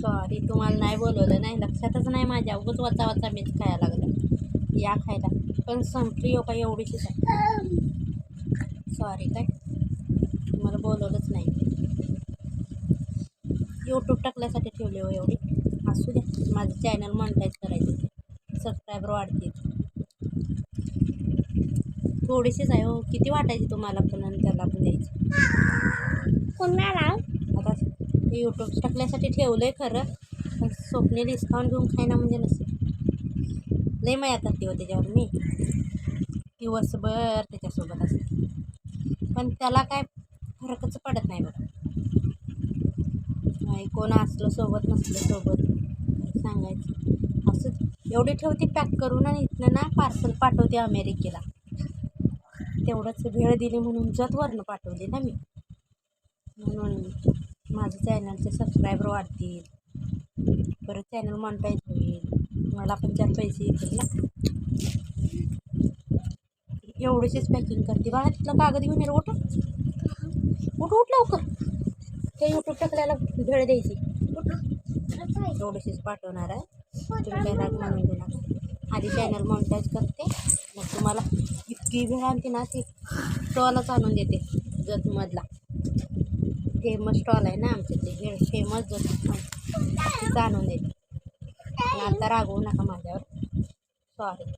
Sorry तुम्हाला नाही बोलवलं नाही लक्षातच नाही माझ्या. उगच वाचा वाचा मीच खायला लागलं. या खायला. पण संपली हो का एवढीशीच आहे सॉरी काय? तुम्हाला बोलवलंच नाही. यूट्यूब टाकल्यासाठी ठेवले हो एवढी. असू द्या. माझं चॅनल मॉनिटाईज करायचं सबस्क्रायबर वाढतील. थोडीशीच आहे हो. किती वाटायची तुम्हाला पण आणि त्याला पण द्यायची? कोण आता यूट्यूब टाकण्यासाठी ठेवलं आहे खरं. पण स्वप्ने डिस्काउंट घेऊन खायना म्हणजे नसेल लई माया करते हो त्याच्यावर मी. दिवसभर त्याच्यासोबत असते. पण त्याला काय फरकच पडत नाही बघा. नाही कोण असलं सोबत नसलं सोबत. सांगायचं. असं एवढी ठेवते पॅक करून आणि इथनं ना पार्सल पाठवते अमेरिकेला. तेवढंच वेळ दिली म्हणून जतवरनं पाठवली ना मी. म्हणून माझं चॅनलचे सबस्क्रायबर वाढतील. परत चॅनल मॉनिटाईज होईल मला पण चार पैसे येतील ना. एवढीशीच पॅकिंग करते. बाळा तिथलं कागद घेऊन ये उठ. उठ उठ लवकर. ते यूट्यूब टाकल्याला भेळ द्यायची. एवढीशीच पाठवणार आहे. तुम्ही मानून आधी चॅनल मॉनिटाईज करते. मग तुम्हाला इतकी भेळ आणते ना ती. स्टॉलच आणून देते. जतमधला. फेमस स्टॉल आहे ना आमच्या ते फेमस जो जाणून देते. आता रागवू नका माझ्यावर. सॉरी